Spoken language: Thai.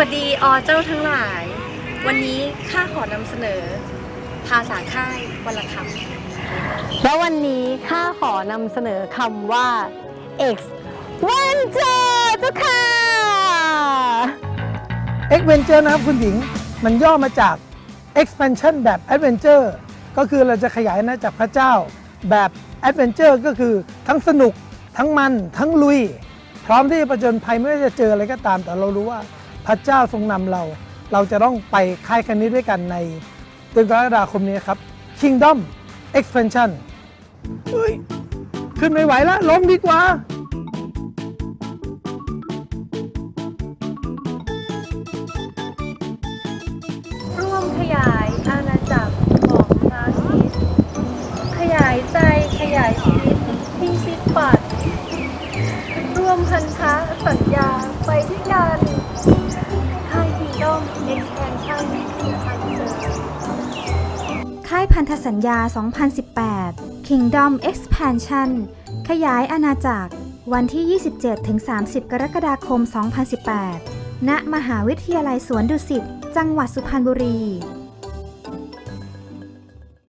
วัสดีอเจ้าทั้งหลาย วันนี้ข้าขอนำเสนอ ภาษาค่ายวันละคำแล้ววันนี้ข้าขอนำเสนอคำว่า X Venture เจ้าค่ะ e x v e n t u r e นะครับคุณหญิง มันย่อมาจาก expansion แบบ adventure ก็คือเราจะขยายอาณากพระเจ้า แบบ adventure ก็คือทั้งสนุก ทั้งมัน ทั้งลุย พร้อมที่จะประจนภัยไม่ว่าจะเจออะไรก็ตามแต่เรารู้ว่า พระเจ้าทรงนำเรา เราจะต้องไปค่ายคันนี้ด้วยกันในเดือนกรกฎาคมนี้ครับ Kingdom Expansion เฮ้ย ขึ้นไม่ไหวแล้วลงดีกว่าร่วมขยายอาณาจักรของพระคริสต์ขยายใจขยายชีวิตที่ชิดฝันร่วมพันธะสัญญ ค่ายพันธสัญญา 2018 Kingdom Expansion ขยายอาณาจักร วันที่ 27-30 กรกฎาคม 2018 ณ มหาวิทยาลัยสวนดุสิต จังหวัดสุพรรณบุรี